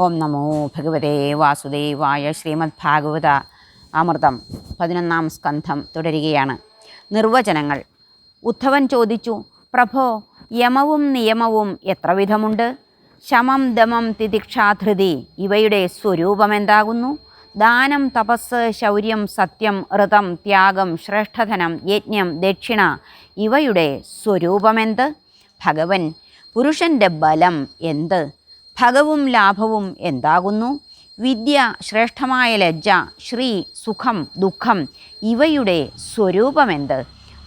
ഓം നമോ ഭഗവതേ വാസുദേവായ ശ്രീമദ് ഭാഗവത അമൃതം പതിനൊന്നാം സ്കന്ധം തുടരുകയാണ്. നിർവചനങ്ങൾ. ഉദ്ധവൻ ചോദിച്ചു പ്രഭോ യമവും നിയമവും എത്ര വിധമുണ്ട്? ശമം ദമം തിതിക്ഷാധൃതി ഇവയുടെ സ്വരൂപമെന്താകുന്നു? ദാനം തപസ് ശൗര്യം സത്യം ഋതം ത്യാഗം ശ്രേഷ്ഠധനം യജ്ഞം ദക്ഷിണ ഇവയുടെ സ്വരൂപമെന്ത്? ഭഗവൻ പുരുഷന്റെ ബലം എന്ത്? ഭഗവും ലാഭവും എന്താകുന്നു? വിദ്യ ശ്രേഷ്ഠമായ ലജ്ജ ശ്രീ സുഖം ദുഃഖം ഇവയുടെ സ്വരൂപമെന്ത്?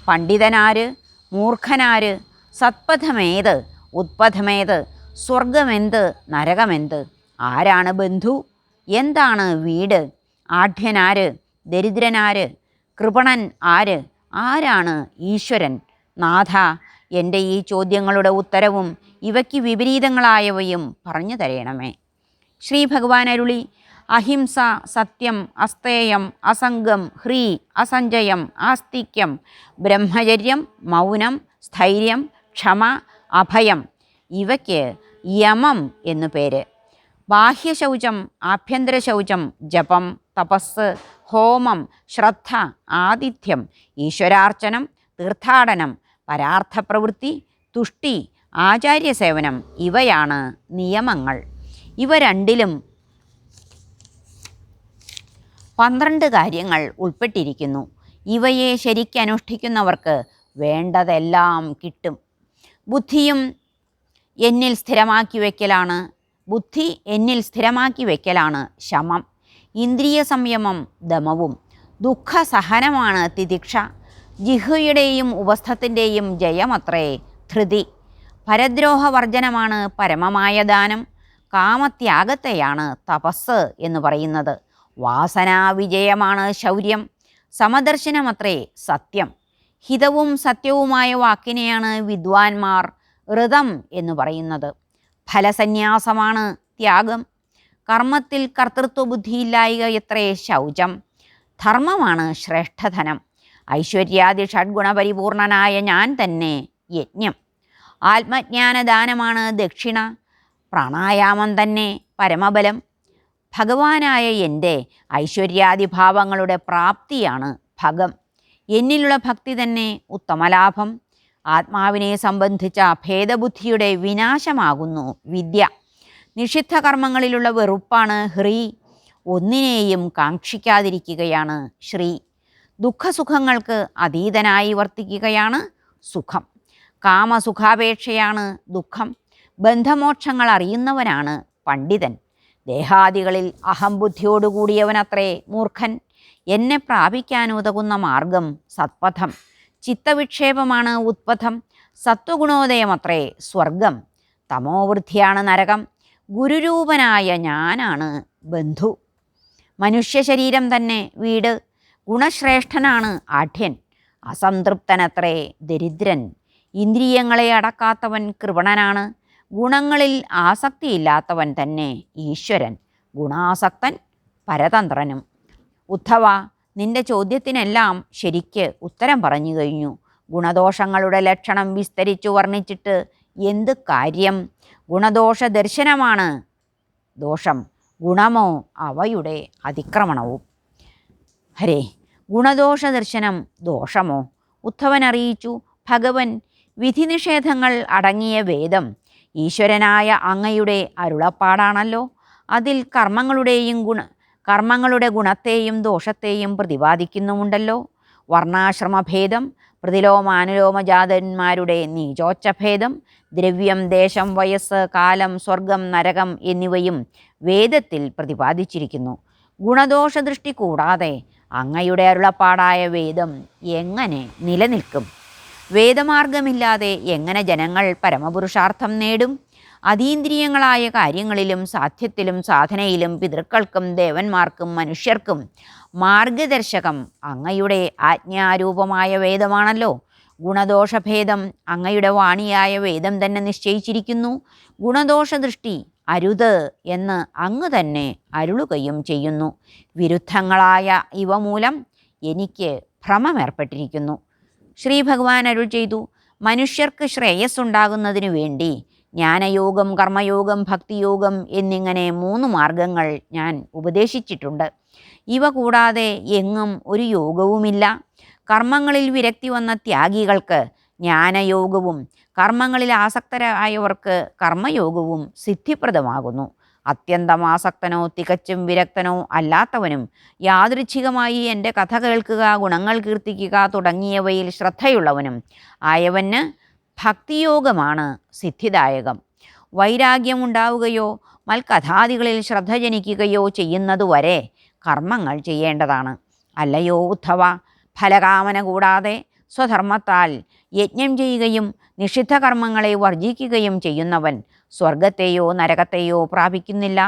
പണ്ഡിതനാര്? മൂർഖനാര്? സത്പഥമേത്? ഉത്പഥമേത്? സ്വർഗമെന്ത്? നരകമെന്ത്? ആരാണ് ബന്ധു? എന്താണ് വീട്? ആഢ്യനാര്? ദരിദ്രനാര്? കൃപണൻ ആര്? ആരാണ് ഈശ്വരൻ? നാഥ എന്റെ ഈ ചോദ്യങ്ങളുടെ ഉത്തരവും ഇവയ്ക്ക് വിപരീതങ്ങളായവയും പറഞ്ഞു തരയണമേ. ശ്രീ ഭഗവാൻ അരുളി അഹിംസ സത്യം അസ്തേയം അസംഗം ഹ്രീ അസഞ്ചയം ആസ്തിക്യം ബ്രഹ്മചര്യം മൗനം സ്ഥൈര്യം ക്ഷമ അഭയം ഇവയ്ക്ക് യമം എന്നു പേര്. ബാഹ്യശൗചം ആഭ്യന്തര ശൗചം ജപം തപസ് ഹോമം ശ്രദ്ധ ആതിഥ്യം ഈശ്വരാർച്ചനം തീർത്ഥാടനം പരാർത്ഥ പ്രവൃത്തി തുഷ്ടി ആചാര്യസേവനം ഇവയാണ് നിയമങ്ങൾ. ഇവ രണ്ടിലും പന്ത്രണ്ട് കാര്യങ്ങൾ ഉൾപ്പെട്ടിരിക്കുന്നു. ഇവയെ ശരിക്കനുഷ്ഠിക്കുന്നവർക്ക് വേണ്ടതെല്ലാം കിട്ടും. ബുദ്ധിയും എന്നിൽ സ്ഥിരമാക്കി വയ്ക്കലാണ് ബുദ്ധി എന്നിൽ സ്ഥിരമാക്കി വയ്ക്കലാണ് ശമം. ഇന്ദ്രിയ സംയമം ദമവും. ദുഃഖസഹനമാണ് തിദിക്ഷ. ജിഹുയുടെയും ഉപസ്ഥത്തിന്റെയും ജയമത്രേ ധൃതി. പരദ്രോഹവർജനമാണ് പരമമായ ദാനം കാമത്യാഗത്തെയാണ് തപസ് എന്ന് പറയുന്നത്. വാസനാവിജയമാണ് ശൗര്യം. സമദർശനമത്രേ സത്യം. ഹിതവും സത്യവുമായ വാക്കിനെയാണ് വിദ്വാൻമാർ ഋതം എന്ന് പറയുന്നത്. ഫലസന്യാസമാണ് ത്യാഗം. കർമ്മത്തിൽ കർത്തൃത്വബുദ്ധിയില്ലായിക എത്രേ ശൗചം. ധർമ്മമാണ് ശ്രേഷ്ഠധനം. ഐശ്വര്യാദി ഷഡ്ഗുണപരിപൂർണനായ ഞാൻ തന്നെ യജ്ഞം. ആത്മജ്ഞാനദാനമാണ് ദക്ഷിണ പ്രാണായാമം തന്നെ പരമബലം. ഭഗവാനായ എന്റെ ഐശ്വര്യാദിഭാവങ്ങളുടെ പ്രാപ്തിയാണ് ഭഗം. എന്നിലുള്ള ഭക്തി തന്നെ ഉത്തമലാഭം. ആത്മാവിനെ സംബന്ധിച്ച ഭേദബുദ്ധിയുടെ വിനാശമാകുന്നു വിദ്യ. നിഷിദ്ധ കർമ്മങ്ങളിലുള്ള വെറുപ്പാണ് ഹ്രീ. ഒന്നിനെയും കാക്ഷിക്കാതിരിക്കുകയാണ് ശ്രീ. ദുഃഖസുഖങ്ങൾക്ക് അതീതനായി വർത്തിക്കുകയാണ് സുഖം. കാമസുഖാപേക്ഷയാണ് ദുഃഖം. ബന്ധമോക്ഷങ്ങൾ അറിയുന്നവനാണ് പണ്ഡിതൻ. ദേഹാദികളിൽ അഹംബുദ്ധിയോടുകൂടിയവനത്രേ മൂർഖൻ. എന്നെ പ്രാപിക്കാനുതകുന്ന മാർഗം സത്പഥം. ചിത്തവിക്ഷേപമാണ് ഉത്പഥം. സത്വഗുണോദയമത്രേ സ്വർഗം. തമോവൃദ്ധിയാണ് നരകം. ഗുരുരൂപനായ ഞാനാണ് ബന്ധു. മനുഷ്യ ശരീരം തന്നെ വീട്. ഗുണശ്രേഷ്ഠനാണ് ആഠ്യൻ അസംതൃപ്തനത്രേ ദരിദ്രൻ. ഇന്ദ്രിയങ്ങളെ അടക്കാത്തവൻ കൃപണനാണ്. ഗുണങ്ങളിൽ ആസക്തിയില്ലാത്തവൻ തന്നെ ഈശ്വരൻ. ഗുണാസക്തൻ പരതന്ത്രനും. ഉദ്ധവ നിന്റെ ചോദ്യത്തിനെല്ലാം ശരിക്ക് ഉത്തരം പറഞ്ഞു കഴിഞ്ഞു. ഗുണദോഷങ്ങളുടെ ലക്ഷണം വിസ്തരിച്ചു വർണിച്ചിട്ട് എന്ത് കാര്യം? ഗുണദോഷ ദർശനമാണ് ദോഷം. ഗുണമോ അവയുടെ അതിക്രമണവും. ഹരേ ഗുണദോഷ ദർശനം ദോഷമോ? ഉദ്ധവൻ അറിയിച്ചു ഭഗവൻ വിധിനിഷേധങ്ങൾ അടങ്ങിയ വേദം ഈശ്വരനായ അങ്ങയുടെ അരുളപ്പാടാണല്ലോ. അതിൽ കർമ്മങ്ങളുടെയും ഗുണ കർമ്മങ്ങളുടെ ഗുണത്തെയും ദോഷത്തെയും പ്രതിപാദിക്കുന്നുമുണ്ടല്ലോ. വർണാശ്രമഭേദം പ്രതിലോമാനുലോമജാതന്മാരുടെ നീചോച്ചഭേദം ദ്രവ്യം ദേശം വയസ്സ് കാലം സ്വർഗം നരകം എന്നിവയും വേദത്തിൽ പ്രതിപാദിച്ചിരിക്കുന്നു. ഗുണദോഷ ദൃഷ്ടി കൂടാതെ അങ്ങയുടെ അരുളപ്പാടായ വേദം എങ്ങനെ നിലനിൽക്കും? വേദമാർഗമില്ലാതെ എങ്ങനെ ജനങ്ങൾ പരമപുരുഷാർത്ഥം നേടും? അതീന്ദ്രിയങ്ങളായ കാര്യങ്ങളിലും സാധ്യത്തിലും സാധനയിലും പിതൃക്കൾക്കും ദേവന്മാർക്കും മനുഷ്യർക്കും മാർഗദർശകം അങ്ങയുടെ ആജ്ഞാരൂപമായ വേദമാണല്ലോ. ഗുണദോഷഭേദം അങ്ങയുടെ വാണിയായ വേദം തന്നെ നിശ്ചയിച്ചിരിക്കുന്നു. ഗുണദോഷദൃഷ്ടി അരുത് എന്ന് അങ്ങ് തന്നെ അരുളുകയും ചെയ്യുന്നു. വിരുദ്ധങ്ങളായ ഇവ മൂലം എനിക്ക് ഭ്രമമേർപ്പെട്ടിരിക്കുന്നു. ശ്രീ ഭഗവാൻ അരുൾ ചെയ്തു. മനുഷ്യർക്ക് ശ്രേയസ്സുണ്ടാകുന്നതിനു വേണ്ടി ജ്ഞാനയോഗം കർമ്മയോഗം ഭക്തിയോഗം എന്നിങ്ങനെ മൂന്ന് മാർഗങ്ങൾ ഞാൻ ഉപദേശിച്ചിട്ടുണ്ട്. ഇവ കൂടാതെ എങ്ങും ഒരു യോഗവുമില്ല. കർമ്മങ്ങളിൽ വിരക്തി വന്ന ത്യാഗികൾക്ക് ജ്ഞാനയോഗവും കർമ്മങ്ങളിൽ ആസക്തരായവർക്ക് കർമ്മയോഗവും സിദ്ധിപ്രദമാകുന്നു. അത്യന്തം ആസക്തനോ തികച്ചും വിരക്തനോ അല്ലാത്തവനും യാദൃച്ഛികമായി എന്റെ കഥ കേൾക്കുക ഗുണങ്ങൾ കീർത്തിക്കുക തുടങ്ങിയവയിൽ ശ്രദ്ധയുള്ളവനും ആയവന് ഭക്തിയോഗമാണ് സിദ്ധിദായകം. വൈരാഗ്യമുണ്ടാവുകയോ മൽക്കഥാദികളിൽ ശ്രദ്ധ ജനിക്കുകയോ ചെയ്യുന്നതുവരെ കർമ്മങ്ങൾ ചെയ്യേണ്ടതാണ്. അല്ലയോ ഉദ്ധവ ഫലകാമന കൂടാതെ സ്വധർമ്മത്താൽ യജ്ഞം ചെയ്യുകയും നിഷിദ്ധ കർമ്മങ്ങളെ വർജിക്കുകയും ചെയ്യുന്നവൻ സ്വർഗത്തെയോ നരകത്തെയോ പ്രാപിക്കുന്നില്ല.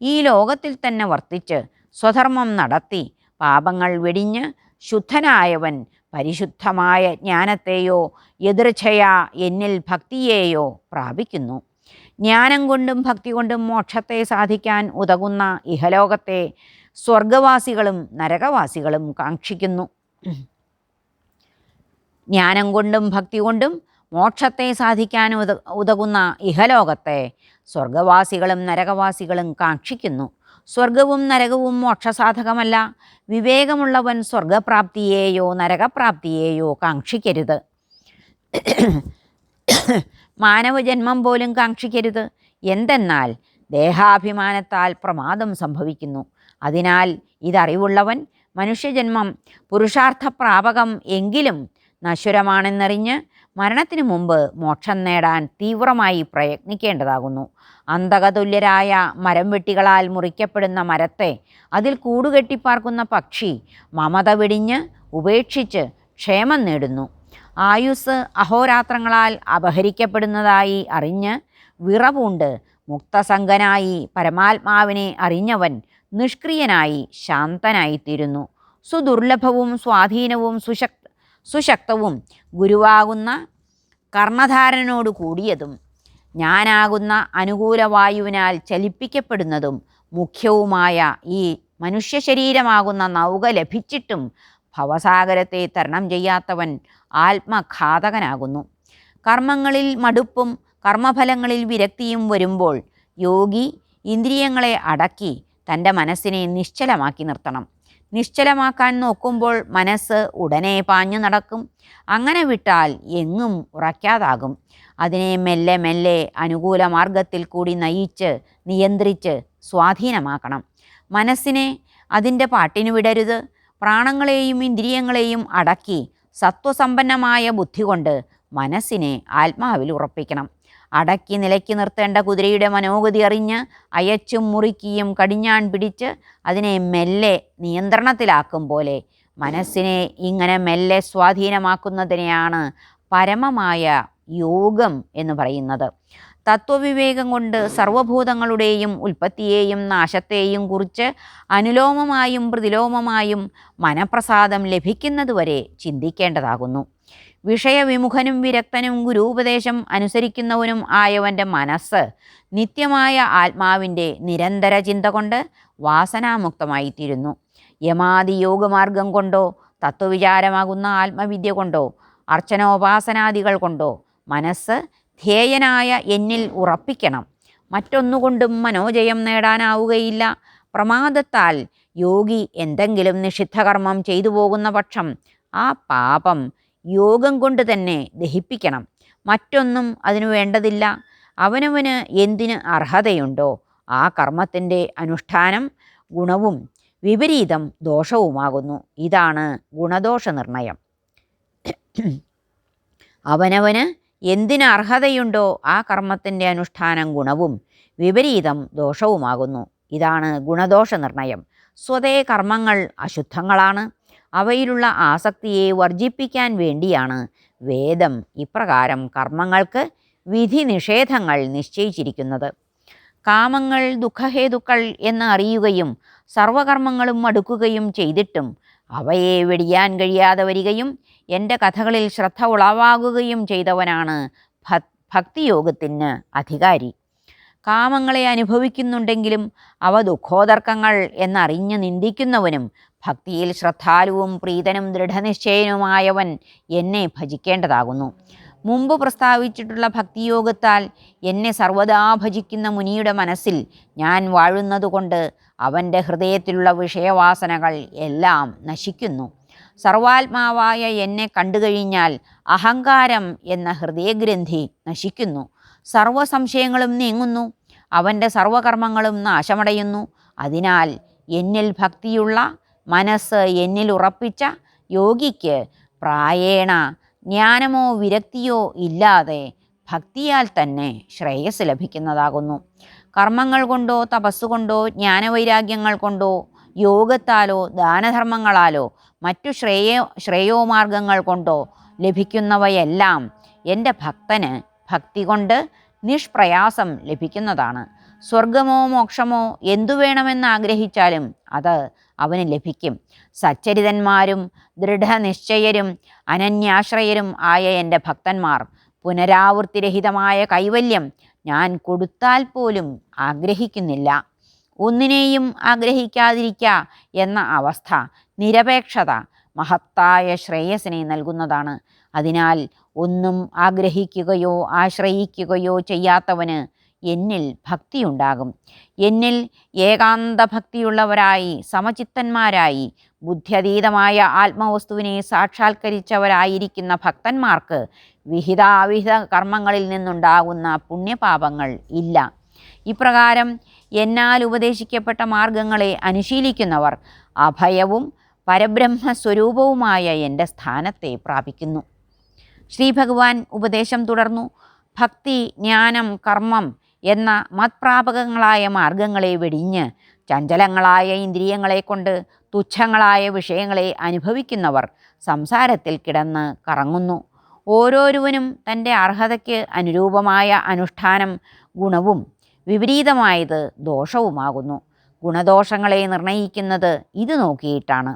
ഈ ലോകത്തിൽ തന്നെ വർത്തിച്ച് സ്വധർമ്മം നടത്തി പാപങ്ങൾ വെടിഞ്ഞ് ശുദ്ധനായവൻ പരിശുദ്ധമായ ജ്ഞാനത്തെയോ എതിർച്ഛയാ എന്നിൽ ഭക്തിയെയോ പ്രാപിക്കുന്നു. ജ്ഞാനം കൊണ്ടും ഭക്തി കൊണ്ടും മോക്ഷത്തെ സാധിക്കാൻ ഉതകുന്ന ഇഹലോകത്തെ സ്വർഗവാസികളും നരകവാസികളും കാക്ഷിക്കുന്നു. ജ്ഞാനം കൊണ്ടും ഭക്തി കൊണ്ടും മോക്ഷത്തെ സാധിക്കാൻ ഉത ഉതകുന്ന ഇഹലോകത്തെ സ്വർഗവാസികളും നരകവാസികളും കാക്ഷിക്കുന്നു. സ്വർഗവും നരകവും മോക്ഷസാധകമല്ല. വിവേകമുള്ളവൻ സ്വർഗപ്രാപ്തിയെയോ നരകപ്രാപ്തിയെയോ കാക്ഷിക്കരുത്. മാനവജന്മം പോലും കാക്ഷിക്കരുത്. എന്തെന്നാൽ ദേഹാഭിമാനത്താൽ പ്രമാദം സംഭവിക്കുന്നു. അതിനാൽ ഇതറിവുള്ളവൻ മനുഷ്യജന്മം പുരുഷാർത്ഥപ്രാപകം എങ്കിലും നശ്വരമാണെന്നറിഞ്ഞ് മരണത്തിനു മുമ്പ് മോക്ഷം നേടാൻ തീവ്രമായി പ്രയത്നിക്കേണ്ടതാകുന്നു. അന്തകതുല്യരായ മരം വെട്ടികളാൽ മുറിക്കപ്പെടുന്ന മരത്തെ അതിൽ കൂടുകെട്ടിപ്പാർക്കുന്ന പക്ഷി മമത വെടിഞ്ഞ് ഉപേക്ഷിച്ച് ക്ഷേമം നേടുന്നു. ആയുസ് അഹോരാത്രങ്ങളാൽ അപഹരിക്കപ്പെടുന്നതായി അറിഞ്ഞ് വിറപൂണ്ട് മുക്തസംഗനായി പരമാത്മാവിനെ അറിഞ്ഞവൻ നിഷ്ക്രിയനായി ശാന്തനായിത്തീരുന്നു. സുദുർലഭവും സ്വാധീനവും സുശക് സുശക്തവും ഗുരുവാകുന്ന കർണധാരനോട് കൂടിയതും ഞാനാകുന്ന അനുകൂലവായുവിനാൽ ചലിപ്പിക്കപ്പെടുന്നതും മുഖ്യവുമായ ഈ മനുഷ്യ ശരീരമാകുന്ന നൗക ലഭിച്ചിട്ടും ഭവസാഗരത്തെ തരണം ചെയ്യാത്തവൻ ആത്മഘാതകനാകുന്നു. കർമ്മങ്ങളിൽ മടുപ്പും കർമ്മഫലങ്ങളിൽ വിരക്തിയും വരുമ്പോൾ യോഗി ഇന്ദ്രിയങ്ങളെ അടക്കി തന്റെ മനസ്സിനെ നിശ്ചലമാക്കി നിർത്തണം. നിശ്ചലമാക്കാൻ നോക്കുമ്പോൾ മനസ്സ് ഉടനെ പാഞ്ഞു നടക്കും. അങ്ങനെ വിട്ടാൽ എങ്ങും ഉറയ്ക്കാതാകും. അതിനെ മെല്ലെ മെല്ലെ അനുകൂല മാർഗത്തിൽ കൂടി നയിച്ച് നിയന്ത്രിച്ച് സ്വാധീനമാക്കണം. മനസ്സിനെ അതിന്റെ പാട്ടിനു വിടരുത്. പ്രാണങ്ങളെയും ഇന്ദ്രിയങ്ങളെയും അടക്കി സത്വസമ്പന്നമായ ബുദ്ധി കൊണ്ട് മനസ്സിനെ ആത്മാവിൽ ഉറപ്പിക്കണം. അടക്കി നിലയ്ക്ക് നിർത്തേണ്ട കുതിരയുടെ മനോഗതി അറിഞ്ഞ് അയച്ചും മുറിക്കിയും കടിഞ്ഞാൺ പിടിച്ച് അതിനെ മെല്ലെ നിയന്ത്രണത്തിലാക്കും പോലെ മനസ്സിനെ ഇങ്ങനെ മെല്ലെ സ്വാധീനമാക്കുന്നതിനെയാണ് പരമമായ യോഗം എന്ന് പറയുന്നത്. തത്വവിവേകം കൊണ്ട് സർവഭൂതങ്ങളുടെയും ഉൽപ്പത്തിയെയും നാശത്തെയും കുറിച്ച് അനുലോമമായും പ്രതിലോമമായും മനപ്രസാദം ലഭിക്കുന്നതുവരെ ചിന്തിക്കേണ്ടതാകുന്നു. വിഷയവിമുഖനും വിരക്തനും ഗുരുപദേശം അനുസരിക്കുന്നവനും ആയവന്റെ മനസ്സ് നിത്യമായ ആത്മാവിന്റെ നിരന്തര ചിന്ത കൊണ്ട് വാസനാമുക്തമായിത്തീരുന്നു. യമാതി യോഗമാർഗം കൊണ്ടോ തത്വവിചാരമാകുന്ന ആത്മവിദ്യ കൊണ്ടോ അർച്ചനോപാസനാദികൾ കൊണ്ടോ മനസ്സ് ധ്യേയനായ എന്നിൽ ഉറപ്പിക്കണം. മറ്റൊന്നുകൊണ്ടും മനോജയം നേടാനാവുകയില്ല. പ്രമാദത്താൽ യോഗി എന്തെങ്കിലും നിഷിദ്ധകർമ്മം ചെയ്തു പോകുന്ന പക്ഷം ആ പാപം യോഗം കൊണ്ട് തന്നെ ദഹിപ്പിക്കണം. മറ്റൊന്നും അതിനു വേണ്ടതില്ല. അവനവന് എന്തിന് അർഹതയുണ്ടോ? ആ കർമ്മത്തിന്റെ അനുഷ്ഠാനം ഗുണവും വിപരീതം ദോഷവുമാകുന്നു. ഇതാണ് ഗുണദോഷ നിർണയം അവനവന് എന്തിന് അർഹതയുണ്ടോ? ആ കർമ്മത്തിന്റെ അനുഷ്ഠാനം ഗുണവും വിപരീതം ദോഷവുമാകുന്നു. ഇതാണ് ഗുണദോഷ നിർണയം സ്വതേ കർമ്മങ്ങൾ അശുദ്ധങ്ങളാണ്. അവയിലുള്ള ആസക്തിയെ വർജിപ്പിക്കാൻ വേണ്ടിയാണ് വേദം ഇപ്രകാരം കർമ്മങ്ങൾക്ക് വിധി നിഷേധങ്ങൾ നിശ്ചയിച്ചിരിക്കുന്നത്. കാമങ്ങൾ ദുഃഖഹേതുക്കൾ എന്ന് അറിയുകയും സർവകർമ്മങ്ങളും മടുക്കുകയും ചെയ്തിട്ടും അവയെ വെടിയാൻ കഴിയാതെ വരികയും എന്റെ കഥകളിൽ ശ്രദ്ധ ഉളവാകുകയും ചെയ്തവനാണ് ഭക്തിയോഗത്തിന് അധികാരി. കാമങ്ങളെ അനുഭവിക്കുന്നുണ്ടെങ്കിലും അവ ദുഃഖോദർക്കങ്ങൾ എന്നറിഞ്ഞ് നിന്ദിക്കുന്നവനും ഭക്തിയിൽ ശ്രദ്ധാലുവും പ്രീതനും ദൃഢനിശ്ചയനുമായവൻ എന്നെ ഭജിക്കേണ്ടതാകുന്നു. മുമ്പ് പ്രസ്താവിച്ചിട്ടുള്ള ഭക്തിയോഗത്താൽ എന്നെ സർവദാ ഭജിക്കുന്ന മുനിയുടെ മനസ്സിൽ ഞാൻ വാഴുന്നതുകൊണ്ട് അവന്റെ ഹൃദയത്തിലുള്ള വിഷയവാസനകൾ എല്ലാം നശിക്കുന്നു. സർവാത്മാവായ എന്നെ കണ്ടുകഴിഞ്ഞാൽ അഹങ്കാരം എന്ന ഹൃദയഗ്രന്ഥി നശിക്കുന്നു. സർവ സംശയങ്ങളും നീങ്ങുന്നു. അവന്റെ സർവകർമ്മങ്ങളും നാശമടയുന്നു. അതിനാൽ എന്നിൽ ഭക്തിയുള്ള മനസ്സ് എന്നിൽ ഉറപ്പിച്ച യോഗിക്ക് പ്രായേണ ജ്ഞാനമോ വിരക്തിയോ ഇല്ലാതെ ഭക്തിയാൽ തന്നെ ശ്രേയസ് ലഭിക്കുന്നതാകുന്നു. കർമ്മങ്ങൾ കൊണ്ടോ തപസ്സുകൊണ്ടോ ജ്ഞാനവൈരാഗ്യങ്ങൾ കൊണ്ടോ യോഗത്താലോ ദാനധർമ്മങ്ങളാലോ മറ്റു ശ്രേയോ ശ്രേയോമാർഗങ്ങൾ കൊണ്ടോ ലഭിക്കുന്നവയെല്ലാം എന്റെ ഭക്തന് ഭക്തി കൊണ്ട് നിഷ്പ്രയാസം ലഭിക്കുന്നതാണ്. സ്വർഗമോ മോക്ഷമോ എന്തു വേണമെന്ന് ആഗ്രഹിച്ചാലും അത് അവന് ലഭിക്കും. സച്ചരിതന്മാരും ദൃഢനിശ്ചയരും അനന്യാശ്രയരും ആയ എന്റെ ഭക്തന്മാർ പുനരാവൃത്തിരഹിതമായ കൈവല്യം ഞാൻ കൊടുത്താൽ പോലും ആഗ്രഹിക്കുന്നില്ല. ഒന്നിനെയും ആഗ്രഹിക്കാതിരിക്ക എന്ന അവസ്ഥ നിരപേക്ഷത മഹത്തായ ശ്രേയസിനെ നൽകുന്നതാണ്. അതിനാൽ ഒന്നും ആഗ്രഹിക്കുകയോ ആശ്രയിക്കുകയോ ചെയ്യാത്തവന് എന്നിൽ ഭക്തിയുണ്ടാകും. എന്നിൽ ഏകാന്ത ഭക്തിയുള്ളവരായി സമചിത്തന്മാരായി ബുദ്ധ്യതീതമായ ആത്മവസ്തുവിനെ സാക്ഷാത്കരിച്ചവരായിരിക്കുന്ന ഭക്തന്മാർക്ക് വിഹിതാവിഹിത കർമ്മങ്ങളിൽ നിന്നുണ്ടാകുന്ന പുണ്യപാപങ്ങൾ ഇല്ല. ഇപ്രകാരം എന്നാൽ ഉപദേശിക്കപ്പെട്ട മാർഗങ്ങളെ അനുശീലിക്കുന്നവർ അഭയവും പരബ്രഹ്മസ്വരൂപവുമായ എന്റെ സ്ഥാനത്തെ പ്രാപിക്കുന്നു. ശ്രീ ഭഗവാൻ ഉപദേശം തുടർന്നു. ഭക്തി ജ്ഞാനം കർമ്മം എന്ന മത്പ്രാപകങ്ങളായ മാർഗങ്ങളെ വെടിഞ്ഞ് ചഞ്ചലങ്ങളായ ഇന്ദ്രിയങ്ങളെ കൊണ്ട് തുച്ഛങ്ങളായ വിഷയങ്ങളെ അനുഭവിക്കുന്നവർ സംസാരത്തിൽ കിടന്ന് കറങ്ങുന്നു. ഓരോരുവനും തന്റെ അർഹതയ്ക്ക് അനുരൂപമായ അനുഷ്ഠാനം ഗുണവും വിപരീതമായത് ദോഷവുമാകുന്നു. ഗുണദോഷങ്ങളെ നിർണയിക്കുന്നത് ഇത് നോക്കിയിട്ടാണ്.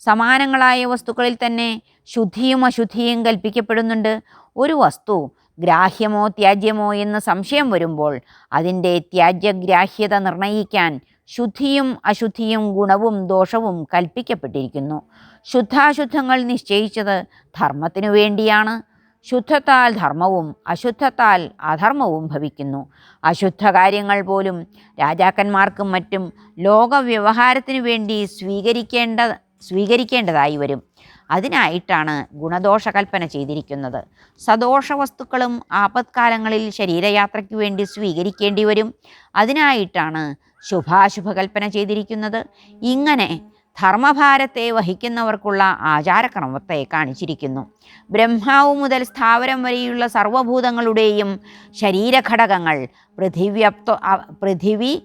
സമാനങ്ങളായ വസ്തുക്കളിൽ തന്നെ ശുദ്ധിയും അശുദ്ധിയും കൽപ്പിക്കപ്പെടുന്നുണ്ട്. ഒരു വസ്തു ഗ്രാഹ്യമോ ത്യാജ്യമോ എന്ന് സംശയം വരുമ്പോൾ അതിന്റെ ത്യാജ്യഗ്രാഹ്യത നിർണയിക്കാൻ ശുദ്ധിയും അശുദ്ധിയും ഗുണവും ദോഷവും കൽപ്പിക്കപ്പെട്ടിരിക്കുന്നു. ശുദ്ധാശുദ്ധങ്ങൾ നിശ്ചയിച്ചത് ധർമ്മത്തിനു വേണ്ടിയാണ്. ശുദ്ധത്താൽ ധർമ്മവും അശുദ്ധത്താൽ അധർമ്മവും ഭവിക്കുന്നു. അശുദ്ധ കാര്യങ്ങൾ പോലും രാജാക്കന്മാർക്കും മറ്റും ലോകവ്യവഹാരത്തിനു വേണ്ടി സ്വീകരിക്കേണ്ട സ്വീകരിക്കേണ്ടതായി വരും. അതിനായിട്ടാണ് ഗുണദോഷ കൽപ്പന ചെയ്തിരിക്കുന്നത്. സദോഷ വസ്തുക്കളും ആപത്കാലങ്ങളിൽ ശരീരയാത്രയ്ക്ക് വേണ്ടി സ്വീകരിക്കേണ്ടി വരും. അതിനായിട്ടാണ് ശുഭാശുഭ കൽപ്പന ചെയ്തിരിക്കുന്നത്. ഇങ്ങനെ ധർമ്മഭാരത്തെ വഹിക്കുന്നവർക്കുള്ള ആചാരക്രമത്തെ കാണിച്ചിരിക്കുന്നു. ബ്രഹ്മാവ് മുതൽ സ്ഥാവരം വരെയുള്ള സർവഭൂതങ്ങളുടെയും ശരീരഘടകങ്ങൾ പൃഥിവ്യപ്ത അ- പൃഥിവി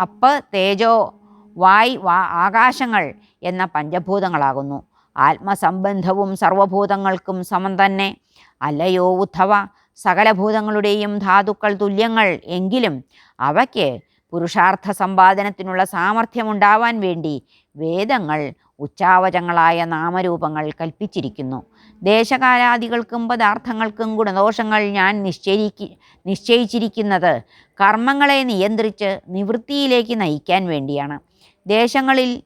അപ്പ് തേജോ വായ് വാ ആകാശങ്ങൾ എന്ന പഞ്ചഭൂതങ്ങളാകുന്നു. ആത്മസംബന്ധവും സർവഭൂതങ്ങൾക്കും സമം തന്നെ. അല്ലയോ ഉദ്ധവ സകല ഭൂതങ്ങളുടെയും ധാതുക്കൾ തുല്യങ്ങൾ എങ്കിലും അവയ്ക്ക് പുരുഷാർത്ഥ സമ്പാദനത്തിനുള്ള സാമർഥ്യമുണ്ടാവാൻ വേണ്ടി വേദങ്ങൾ ഉച്ചാവചങ്ങളായ നാമരൂപങ്ങൾ കൽപ്പിച്ചിരിക്കുന്നു. ദേശകാലാദികൾക്കും പദാർത്ഥങ്ങൾക്കും ഗുണദോഷങ്ങൾ ഞാൻ നിശ്ചയിക്ക നിശ്ചയിച്ചിരിക്കുന്നത് കർമ്മങ്ങളെ നിയന്ത്രിച്ച് നിവൃത്തിയിലേക്ക് നയിക്കാൻ വേണ്ടിയാണ്. ദേശങ്ങളിൽ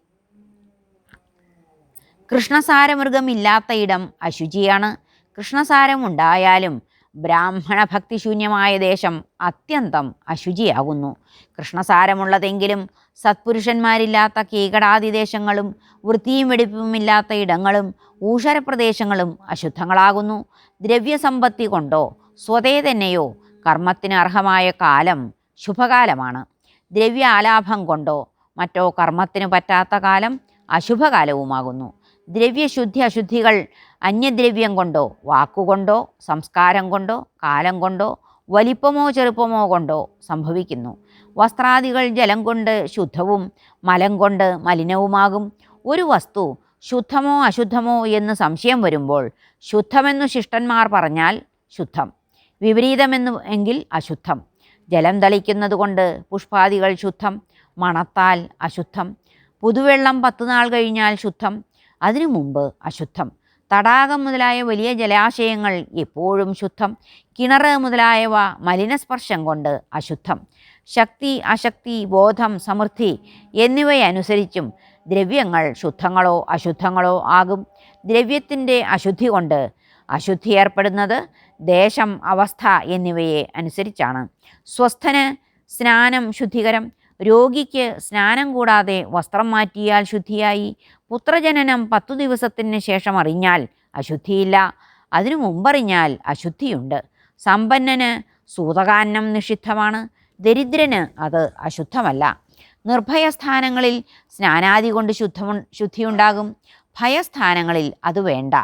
കൃഷ്ണസാരമൃഗമില്ലാത്തയിടം അശുചിയാണ്. കൃഷ്ണസാരം ഉണ്ടായാലും ബ്രാഹ്മണ ഭക്തിശൂന്യമായ ദേശം അത്യന്തം അശുചിയാകുന്നു. കൃഷ്ണസാരമുള്ളതെങ്കിലും സത്പുരുഷന്മാരില്ലാത്ത കീകടാതിദേശങ്ങളും വൃത്തിയും വെടിപ്പുമില്ലാത്ത ഇടങ്ങളും ഊഷരപ്രദേശങ്ങളും അശുദ്ധങ്ങളാകുന്നു. ദ്രവ്യസമ്പത്തി കൊണ്ടോ സ്വതേ തന്നെയോ കർമ്മത്തിന് അർഹമായ കാലം ശുഭകാലമാണ്. ദ്രവ്യ ആലാഭം കൊണ്ടോ മറ്റോ കർമ്മത്തിന് പറ്റാത്ത കാലം അശുഭകാലവുമാകുന്നു. ദ്രവ്യശുദ്ധി അശുദ്ധികൾ അന്യദ്രവ്യം കൊണ്ടോ വാക്കുകൊണ്ടോ സംസ്കാരം കൊണ്ടോ കാലം കൊണ്ടോ വലിപ്പമോ ചെറുപ്പമോ കൊണ്ടോ സംഭവിക്കുന്നു. വസ്ത്രാദികൾ ജലം കൊണ്ട് ശുദ്ധവും മലം കൊണ്ട് മലിനവുമാകും. ഒരു വസ്തു ശുദ്ധമോ അശുദ്ധമോ എന്ന് സംശയം വരുമ്പോൾ ശുദ്ധമെന്നു ശിഷ്ടന്മാർ പറഞ്ഞാൽ ശുദ്ധം വിപരീതമെന്ന് എങ്കിൽ അശുദ്ധം. ജലം തളിക്കുന്നത് കൊണ്ട് പുഷ്പാദികൾ ശുദ്ധം മണത്താൽ അശുദ്ധം. പുതുവെള്ളം പത്ത് നാൾ കഴിഞ്ഞാൽ ശുദ്ധം അതിനു മുമ്പ് അശുദ്ധം. തടാകം മുതലായ വലിയ ജലാശയങ്ങൾ എപ്പോഴും ശുദ്ധം. കിണർ മുതലായവ മലിനസ്പർശം കൊണ്ട് അശുദ്ധം. ശക്തി അശക്തി ബോധം സമൃദ്ധി എന്നിവയനുസരിച്ചും ദ്രവ്യങ്ങൾ ശുദ്ധങ്ങളോ അശുദ്ധങ്ങളോ ആകും. ദ്രവ്യത്തിന്റെ അശുദ്ധി കൊണ്ട് അശുദ്ധി ഏർപ്പെടുന്നത് ദേശം അവസ്ഥ എന്നിവയെ അനുസരിച്ചാണ്. സ്വസ്ഥന് സ്നാനം ശുദ്ധികരം രോഗിക്ക് സ്നാനം കൂടാതെ വസ്ത്രം മാറ്റിയാൽ ശുദ്ധിയായി. പുത്രജനനം പത്തു ദിവസത്തിന് ശേഷം അറിഞ്ഞാൽ അശുദ്ധിയില്ല. അതിനു മുമ്പറിഞ്ഞാൽ അശുദ്ധിയുണ്ട്. സമ്പന്നന് സൂതകാന്നം നിഷിദ്ധമാണ്. ദരിദ്രന് അത് അശുദ്ധമല്ല. നിർഭയസ്ഥാനങ്ങളിൽ സ്നാനാദി കൊണ്ട് ശുദ്ധമു ശുദ്ധിയുണ്ടാകും. ഭയസ്ഥാനങ്ങളിൽ അത് വേണ്ട.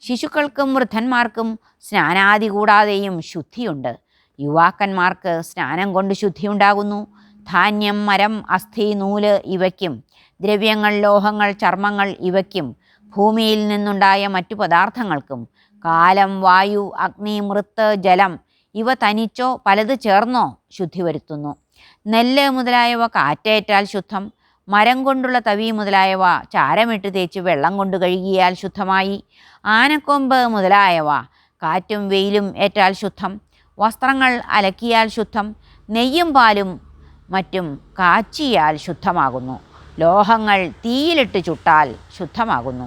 ശിശുക്കൾക്കും വൃദ്ധന്മാർക്കും സ്നാനാദി കൂടാതെയും ശുദ്ധിയുണ്ട്. യുവാക്കന്മാർക്ക് സ്നാനം കൊണ്ട് ശുദ്ധിയുണ്ടാകുന്നു. ധാന്യം മരം അസ്ഥി നൂൽ ഇവയ്ക്കും. ദ്രവ്യങ്ങൾ ലോഹങ്ങൾ ചർമ്മങ്ങൾ ഇവയ്ക്കും. ഭൂമിയിൽ നിന്നുണ്ടായ മറ്റു പദാർത്ഥങ്ങൾക്കും. കാലം വായു അഗ്നി മൃത്ത് ജലം ഇവ തനിച്ചോ പലത് ചേർന്നോ ശുദ്ധി വരുത്തുന്നു. നെല്ല് മുതലായവ കാറ്റേറ്റാൽ ശുദ്ധം. മരം കൊണ്ടുള്ള തവി മുതലായവ ചാരമിട്ട് തേച്ച് വെള്ളം കൊണ്ട് കഴുകിയാൽ ശുദ്ധമായി. ആനക്കൊമ്പ് മുതലായവ കാറ്റും വെയിലും ഏറ്റാൽ ശുദ്ധം. വസ്ത്രങ്ങൾ അലക്കിയാൽ ശുദ്ധം. നെയ്യും പാലും മറ്റും കാച്ചിയാൽ ശുദ്ധമാകുന്നു. ലോഹങ്ങൾ തീയിലിട്ട് ചുട്ടാൽ ശുദ്ധമാകുന്നു.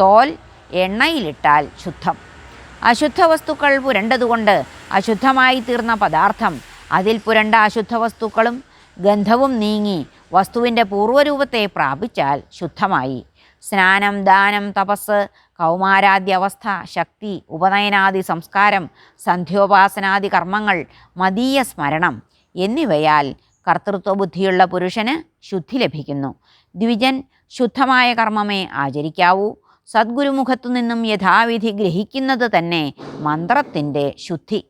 തോൽ എണ്ണയിലിട്ടാൽ ശുദ്ധം. അശുദ്ധ വസ്തുക്കൾ പുരണ്ടതുകൊണ്ട് അശുദ്ധമായി തീർന്ന പദാർത്ഥം അതിൽ പുരണ്ട അശുദ്ധ വസ്തുക്കളും ഗന്ധവും നീങ്ങി വസ്തുവിന്റെ പൂർവരൂപത്തെ പ്രാപിച്ചാൽ ശുദ്ധമായി. സ്നാനം ദാനം തപസ് കൗമാരാദ്യവസ്ഥ ശക്തി ഉപനയനാദി സംസ്കാരം സന്ധ്യോപാസനാദി കർമ്മങ്ങൾ മതീയ സ്മരണം എന്നിവയാൽ കർത്തൃത്വബുദ്ധിയുള്ള പുരുഷന് ശുദ്ധി ലഭിക്കുന്നു. ദ്വിജൻ ശുദ്ധമായ കർമ്മമേ ആചരിക്കാവൂ. സദ്ഗുരുമുഖത്തു നിന്നും യഥാവിധി ഗ്രഹിക്കുന്നത് തന്നെ മന്ത്രത്തിന്റെ ശുദ്ധി.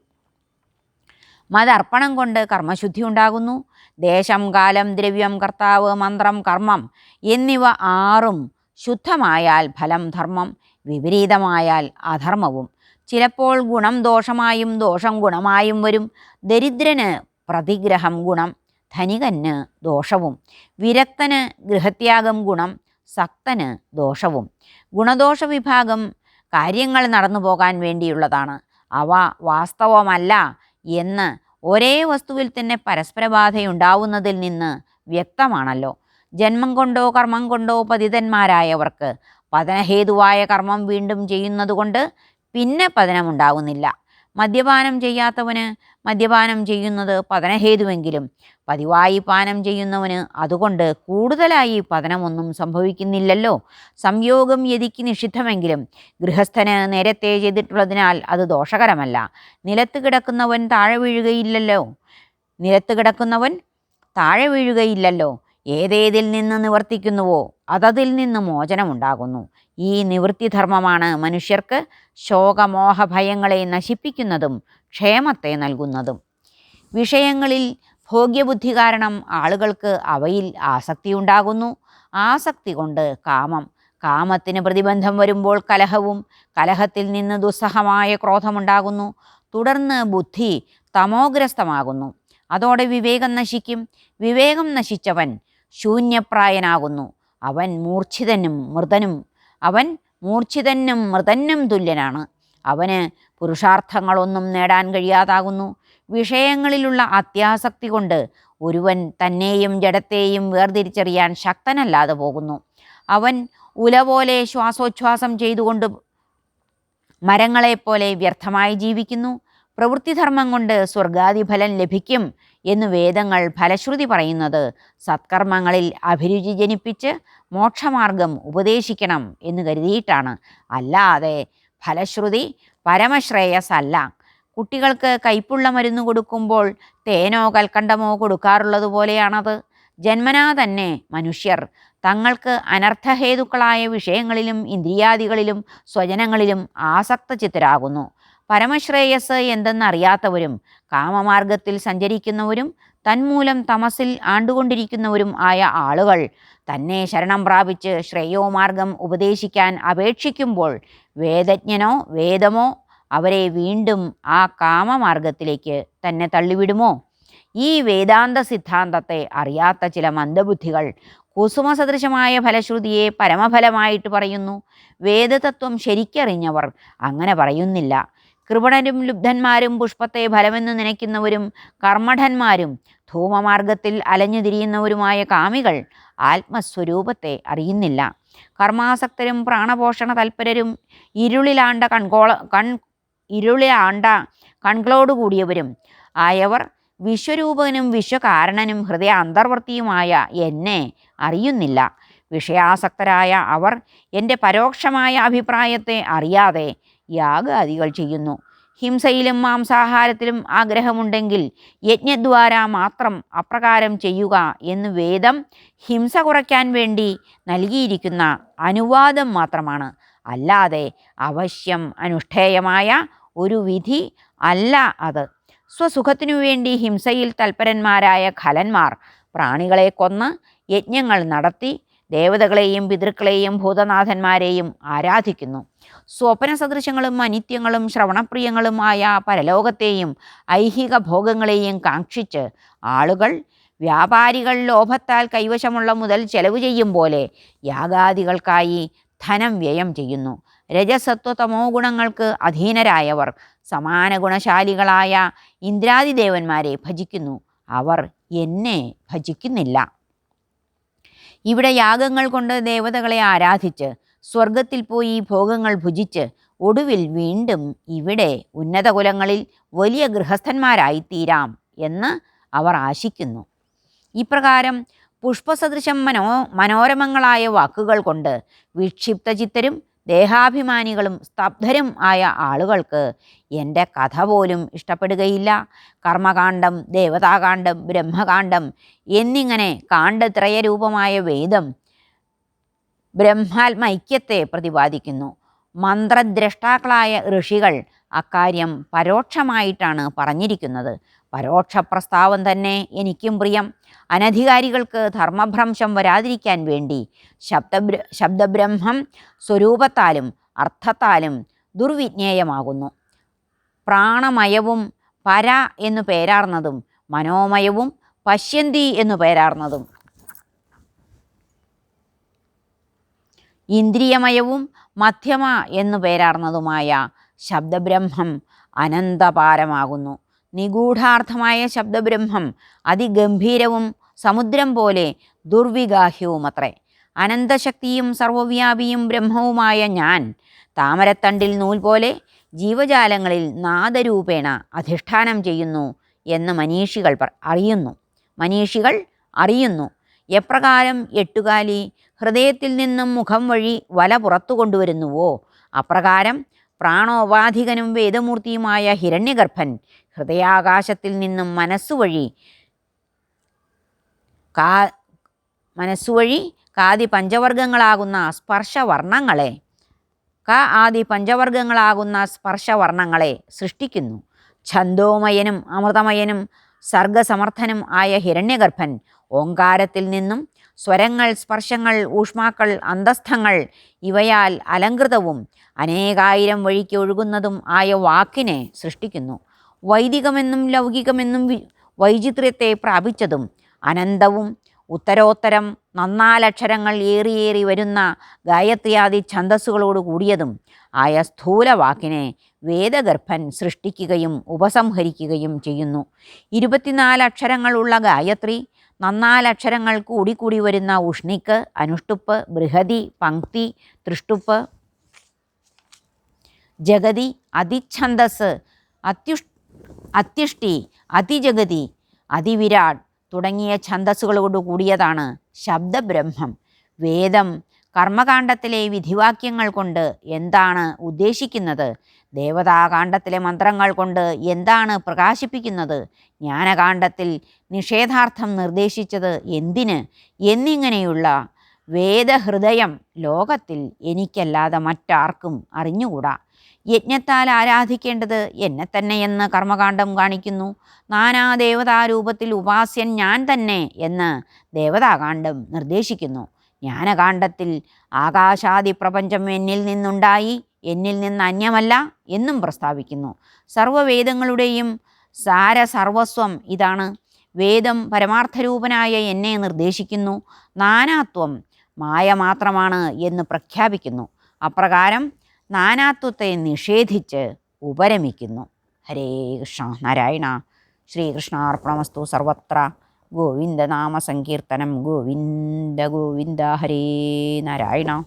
മതർപ്പണം കൊണ്ട് കർമ്മശുദ്ധി ഉണ്ടാകുന്നു. ദേശം കാലം ദ്രവ്യം കർത്താവ് മന്ത്രം കർമ്മം എന്നിവ ആറും ശുദ്ധമായാൽ ഫലം ധർമ്മം വിപരീതമായാൽ അധർമ്മവും. ചിലപ്പോൾ ഗുണം ദോഷമായും ദോഷം ഗുണമായും വരും. ദരിദ്രന് പ്രതിഗ്രഹം ഗുണം. ധനികന് ദോഷവും വിരക്തന് ഗൃഹത്യാഗം ഗുണം സക്തന് ദോഷവും. ഗുണദോഷ വിഭാഗം കാര്യങ്ങൾ നടന്നു പോകാൻ വേണ്ടിയുള്ളതാണ്. അവ വാസ്തവമല്ല എന്ന് ഒരേ വസ്തുവിൽ തന്നെ പരസ്പരബാധയുണ്ടാവുന്നതിൽ നിന്ന് വ്യക്തമാണല്ലോ. ജന്മം കൊണ്ടോ കർമ്മം കൊണ്ടോ പതിതന്മാരായവർക്ക് പതനഹേതുവായ കർമ്മം വീണ്ടും ചെയ്യുന്നതുകൊണ്ട് പിന്നെ പതനമുണ്ടാകുന്നില്ല മദ്യപാനം ചെയ്യാത്തവന് മദ്യപാനം ചെയ്യുന്നത് പതനഹേതുവെങ്കിലും പതിവായി പാനം ചെയ്യുന്നവന് അതുകൊണ്ട് കൂടുതലായി പതനമൊന്നും സംഭവിക്കുന്നില്ലല്ലോ. സംയോഗം യതിക്ക് നിഷിദ്ധമെങ്കിലും ഗൃഹസ്ഥന് നേരത്തെ ചെയ്തിട്ടുള്ളതിനാൽ അത് ദോഷകരമല്ല. നിലത്ത് കിടക്കുന്നവൻ താഴെ വീഴുകയില്ലല്ലോ. നിലത്ത് കിടക്കുന്നവൻ താഴെ വീഴുകയില്ലല്ലോ. ഏതേതിൽ നിന്ന് നിവർത്തിക്കുന്നുവോ അതതിൽ നിന്ന് മോചനമുണ്ടാകുന്നു. ഈ നിവൃത്തിധർമ്മമാണ് മനുഷ്യർക്ക് ശോകമോഹ ഭയങ്ങളെ നശിപ്പിക്കുന്നതും ക്ഷേമത്തെ നൽകുന്നതും. വിഷയങ്ങളിൽ ഭോഗ്യബുദ്ധി കാരണം ആളുകൾക്ക് അവയിൽ ആസക്തിയുണ്ടാകുന്നു. ആസക്തി കൊണ്ട് കാമം. കാമത്തിന് പ്രതിബന്ധം വരുമ്പോൾ കലഹവും കലഹത്തിൽ നിന്ന് ദുസ്സഹമായ ക്രോധമുണ്ടാകുന്നു. തുടർന്ന് ബുദ്ധി തമോഗ്രസ്തമാകുന്നു. അതോടെ വിവേകം നശിക്കും. വിവേകം നശിച്ചവൻ ശൂന്യപ്രായനാകുന്നു. അവൻ മൂർച്ഛിതനും മൃതനും അവൻ മൂർച്ഛിതനും മൃതനും തുല്യനാണ്. അവന് പുരുഷാർത്ഥങ്ങളൊന്നും നേടാൻ കഴിയാതാകുന്നു. വിഷയങ്ങളിലുള്ള അത്യാസക്തി കൊണ്ട് ഒരുവൻ തന്നെയും ജഡത്തെയും വേർതിരിച്ചറിയാൻ ശക്തനല്ലാതെ പോകുന്നു. അവൻ ഉല പോലെ ശ്വാസോച്ഛ്വാസം ചെയ്തുകൊണ്ട് മരങ്ങളെപ്പോലെ വ്യർത്ഥമായി ജീവിക്കുന്നു. പ്രവൃത്തിധർമ്മം കൊണ്ട് സ്വർഗാദിഫലം ലഭിക്കും. എന്ന് വേദങ്ങൾ ഫലശ്രുതി പറയുന്നത്. സത്കർമ്മങ്ങളിൽ അഭിരുചി ജനിപ്പിച്ച് മോക്ഷമാർഗം ഉപദേശിക്കണം എന്ന് കരുതിയിട്ടാണ്. അല്ലാതെ ഫലശ്രുതി പരമശ്രേയസല്ല കുട്ടികൾക്ക് കയ്പുള്ള മരുന്ന് കൊടുക്കുമ്പോൾ തേനോ കൽക്കണ്ടമോ കൊടുക്കാറുള്ളത് പോലെയാണത്. ജന്മനാ തന്നെ മനുഷ്യർ. തങ്ങൾക്ക് അനർത്ഥഹേതുക്കളായ വിഷയങ്ങളിലും ഇന്ദ്രിയാദികളിലും സ്വജനങ്ങളിലും ആസക്ത ചിത്തരാകുന്നു പരമശ്രേയസ് എന്തെന്നറിയാത്തവരും കാമമാർഗത്തിൽ സഞ്ചരിക്കുന്നവരും തന്മൂലം തമസിൽ ആണ്ടുകൊണ്ടിരിക്കുന്നവരും ആയ ആളുകൾ തന്നെ ശരണം പ്രാപിച്ച് ശ്രേയോമാർഗം ഉപദേശിക്കാൻ അപേക്ഷിക്കുമ്പോൾ വേദജ്ഞനോ വേദമോ അവരെ വീണ്ടും ആ കാമമാർഗത്തിലേക്ക് തന്നെ തള്ളിവിടുമോ? ഈ വേദാന്ത സിദ്ധാന്തത്തെ അറിയാത്ത ചില മന്ദബുദ്ധികൾ കുസുമസദൃശമായ ഫലശ്രുതിയെ പരമഫലമായിട്ട് പറയുന്നു. വേദതത്വം ശരിക്കറിഞ്ഞവർ അങ്ങനെ പറയുന്നില്ല. കൃപണരും ലുബ്ധന്മാരും പുഷ്പത്തെ ഫലമെന്ന് നനയ്ക്കുന്നവരും കർമ്മഠന്മാരും ധൂമമാർഗത്തിൽ അലഞ്ഞു തിരിയുന്നവരുമായ കാമികൾ ആത്മസ്വരൂപത്തെ അറിയുന്നില്ല. കർമാസക്തരും പ്രാണപോഷണ തൽപരരും ഇരുളിലാണ്ട കൺകോള കൺ ഇരുളിലാണ്ട കൺകളോടുകൂടിയവരും ആയവർ വിശ്വരൂപനും വിശ്വകാരണനും ഹൃദയ അന്തർവർത്തിയുമായ എന്നെ അറിയുന്നില്ല. വിഷയാസക്തരായ അവർ എന്റെ പരോക്ഷമായ അഭിപ്രായത്തെ അറിയാതെ യാഗാദികൾ ചെയ്യുന്നു. ഹിംസയിലും മാംസാഹാരത്തിലും ആഗ്രഹമുണ്ടെങ്കിൽ യജ്ഞദ്വാര മാത്രം അപ്രകാരം ചെയ്യുക എന്ന് വേദം ഹിംസ കുറയ്ക്കാൻ വേണ്ടി നൽകിയിരിക്കുന്ന അനുവാദം മാത്രമാണ്. അല്ലാതെ അവശ്യം അനുഷ്ഠേയമായ ഒരു വിധി അല്ല അത്. സ്വസുഖത്തിനു വേണ്ടി ഹിംസയിൽ തൽപരന്മാരായ ഖലന്മാർ പ്രാണികളെ കൊന്ന് യജ്ഞങ്ങൾ നടത്തി ദേവതകളെയും പിതൃക്കളെയും ഭൂതനാഥന്മാരെയും ആരാധിക്കുന്നു. സ്വപ്ന സദൃശങ്ങളും അനിത്യങ്ങളും ശ്രവണപ്രിയങ്ങളുമായ പരലോകത്തെയും ഐഹിക ഭോഗങ്ങളെയും കാക്ഷിച്ച് ആളുകൾ വ്യാപാരികൾ ലോഭത്താൽ കൈവശമുള്ള മുതൽ ചെലവ് ചെയ്യും പോലെ യാഗാദികൾക്കായി ധനം വ്യയം ചെയ്യുന്നു. രജസത്വതമോ ഗുണങ്ങൾക്ക് അധീനരായവർ സമാന ഗുണശാലികളായ ഇന്ദ്രാദിദേവന്മാരെ ഭജിക്കുന്നു. അവർ എന്നെ ഭജിക്കുന്നില്ല. ഇവിടെ യാഗങ്ങൾ കൊണ്ട് ദേവതകളെ ആരാധിച്ച് സ്വർഗത്തിൽ പോയി ഭോഗങ്ങൾ ഭുജിച്ച് ഒടുവിൽ വീണ്ടും ഇവിടെ ഉന്നത കുലങ്ങളിൽ വലിയ ഗൃഹസ്ഥന്മാരായിത്തീരാം എന്ന് അവർ ആശിക്കുന്നു. ഇപ്രകാരം പുഷ്പസദൃശം മനോ മനോരമങ്ങളായ വാക്കുകൾ കൊണ്ട് വിക്ഷിപ്തചിത്തരും ദേഹാഭിമാനികളും സ്തബ്ധരും ആയ ആളുകൾക്ക് എന്റെ കഥ പോലും ഇഷ്ടപ്പെടുകയില്ല. കർമ്മകാന്ഡം ദേവതാകാന്ഡം ബ്രഹ്മകാന്ഡം എന്നിങ്ങനെ കാണ്ഡത്രയരൂപമായ വേദം ബ്രഹ്മാത്മൈക്യത്തെ പ്രതിപാദിക്കുന്നു. മന്ത്രദ്രഷ്ടാക്കളായ ഋഷികൾ അക്കാര്യം പരോക്ഷമായിട്ടാണ് പറഞ്ഞിരിക്കുന്നത്. പരോക്ഷ പ്രസ്താവം തന്നെ എനിക്കും പ്രിയം. അനധികാരികൾക്ക് ധർമ്മഭ്രംശം വരാതിരിക്കാൻ വേണ്ടി ശബ്ദബ്ര ശബ്ദബ്രഹ്മം സ്വരൂപത്താലും അർത്ഥത്താലും ദുർവിജ്ഞേയമാകുന്നു. പ്രാണമയവും പര എന്നു പേരാർന്നതും മനോമയവും പശ്യന്തി എന്നു പേരാർന്നതും ഇന്ദ്രിയമയവും മധ്യമ എന്നു പേരാർന്നതുമായ ശബ്ദബ്രഹ്മം അനന്തപാരമാകുന്നു. നിഗൂഢാർത്ഥമായ ശബ്ദബ്രഹ്മം അതിഗംഭീരവും സമുദ്രം പോലെ ദുർവിഗാഹ്യവുമത്രേ. അനന്തശക്തിയും സർവവ്യാപിയും ബ്രഹ്മവുമായ ഞാൻ താമരത്തണ്ടിൽ നൂൽ പോലെ ജീവജാലങ്ങളിൽ നാദരൂപേണ അധിഷ്ഠാനം ചെയ്യുന്നു എന്ന് മനീഷികൾ അറിയുന്നു. മനീഷികൾ അറിയുന്നു. എപ്രകാരം എട്ടുകാലി ഹൃദയത്തിൽ നിന്നും മുഖം വഴി വല പുറത്തു കൊണ്ടുവരുന്നുവോ? അപ്രകാരം പ്രാണോപാധികനും വേദമൂർത്തിയുമായ ഹിരണ്യഗർഭൻ ഹൃദയാകാശത്തിൽ നിന്നും മനസ്സുവഴി കാ മനസ്സുവഴി കാതി പഞ്ചവർഗങ്ങളാകുന്ന സ്പർശവർണങ്ങളെ ക ആദി പഞ്ചവർഗങ്ങളാകുന്ന സ്പർശവർണങ്ങളെ സൃഷ്ടിക്കുന്നു. ഛന്ദോമയനും അമൃതമയനും സർഗസമർത്ഥനും ആയ ഹിരണ്യഗർഭൻ ഓങ്കാരത്തിൽ നിന്നും സ്വരങ്ങൾ സ്പർശങ്ങൾ ഊഷ്മാക്കൾ അന്തസ്ഥങ്ങൾ ഇവയാൽ അലങ്കൃതവും അനേകായിരം വഴിക്ക് ഒഴുകുന്നതും ആയ വാക്കിനെ സൃഷ്ടിക്കുന്നു. വൈദികമെന്നും ലൗകികമെന്നും വൈചിത്ര്യത്തെ പ്രാപിച്ചതും അനന്തവും ഉത്തരോത്തരം നന്നാലക്ഷരങ്ങൾ ഏറിയേറി വരുന്ന ഗായത്രിയാദി ഛന്ദസ്സുകളോട് കൂടിയതും ആയ സ്ഥൂലവാക്കിനെ വേദഗർഭൻ സൃഷ്ടിക്കുകയും ഉപസംഹരിക്കുകയും ചെയ്യുന്നു. ഇരുപത്തിനാല് അക്ഷരങ്ങളുള്ള ഗായത്രി നന്നാലക്ഷരങ്ങൾ കൂടിക്കൂടി വരുന്ന ഉഷ്ണിക്ക് അനുഷ്ടുപ്പ് ബൃഹതി പങ്ക്തി തൃഷ്ടുപ്പ് ജഗതി അതിഛന്ദസ് അത്യുഷ് അത്യുഷ്ടി അതിജഗതി അതിവിരാട് തുടങ്ങിയ ഛന്ദസ്സുകളോട് കൂടിയതാണ് ശബ്ദബ്രഹ്മം. വേദം കർമ്മകാണ്ഡത്തിലെ വിധിവാക്യങ്ങൾ കൊണ്ട് എന്താണ് ഉദ്ദേശിക്കുന്നത്? ദേവതാകാന്ഡത്തിലെ മന്ത്രങ്ങൾ കൊണ്ട് എന്താണ് പ്രകാശിപ്പിക്കുന്നത്? ജ്ഞാനകാന്ഡത്തിൽ നിഷേധാർത്ഥം നിർദ്ദേശിച്ചത് എന്തിന്? എന്നിങ്ങനെയുള്ള വേദഹൃദയം ലോകത്തിൽ എനിക്കല്ലാതെ മറ്റാർക്കും അറിഞ്ഞുകൂടാ. യജ്ഞത്താൽ ആരാധിക്കേണ്ടത് എന്നെ തന്നെയെന്ന് കർമ്മകാന്ഡം കാണിക്കുന്നു. നാനാ ദേവതാരൂപത്തിൽ ഉപാസ്യൻ ഞാൻ തന്നെ എന്ന് ദേവതാകാന്ഡം നിർദ്ദേശിക്കുന്നു. ജ്ഞാനകാന്ഡത്തിൽ ആകാശാദി പ്രപഞ്ചം എന്നിൽ നിന്നുണ്ടായി എന്നിൽ നിന്ന് അന്യമല്ല എന്നും പ്രസ്താവിക്കുന്നു. സർവവേദങ്ങളുടെയും സാര സർവസ്വം ഇതാണ്. വേദം പരമാർത്ഥരൂപനായ എന്നെ നിർദ്ദേശിക്കുന്നു. നാനാത്വം മായ മാത്രമാണ് എന്ന് പ്രഖ്യാപിക്കുന്നു. അപ്രകാരം നാനാത്വത്തെ നിഷേധിച്ച് ഉപരമിക്കുന്നു. ഹരേ കൃഷ്ണ നാരായണ. ശ്രീകൃഷ്ണാർപ്പണമസ്തു സർവത്ര. ഗോവിന്ദനാമ സങ്കീർത്തനം ഗോവിന്ദ ഗോവിന്ദ. ഹരേ നാരായണ.